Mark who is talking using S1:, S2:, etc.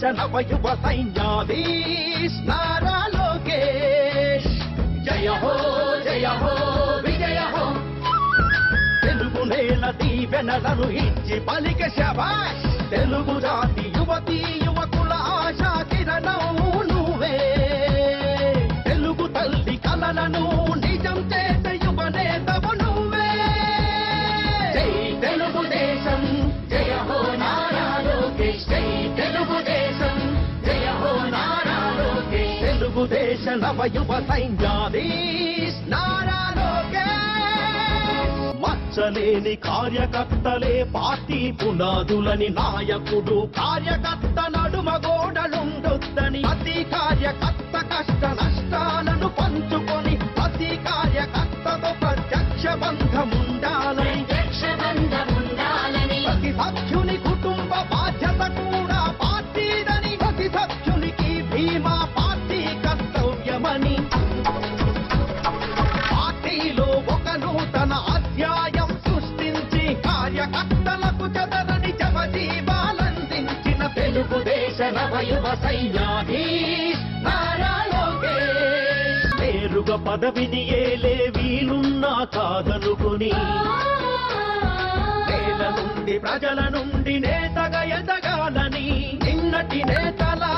S1: దేశ నవయువ సైన్యాధీశ్ నారా లోకేష్ జయ హో జయ హో విజయ హో తెలుగు నేల దీవెనలను ఇచ్చి పలిక శబాష్ తెలుగు జాతి యువతి తెలుగుదేశ నవయువ నారా మచ్చలేని కార్యకర్తలే పార్టీ పునాదులని నాయకుడు. కార్యకర్త నడుమ గోడలుండొద్దని ప్రతి కార్యకర్త కష్ట నష్టాలను పంచుకొని ప్రతి కార్యకర్తతో ప్రత్యక్ష బంధముండాలని. ప్రతి సభ్యుని కుటుంబ బాధ్యత కార్యకర్తలకు చదరని జవజీవాలందించిన తెలుగుదేశ నవయువ సైన్యాధీశ్ నారా లోకేష్. నేరుగా పదవిని ఏలే వీలున్నా కాదనుకుని నేల నుండి ప్రజల నుండి నేతగా ఎదగాలని నిన్నటి నేతలా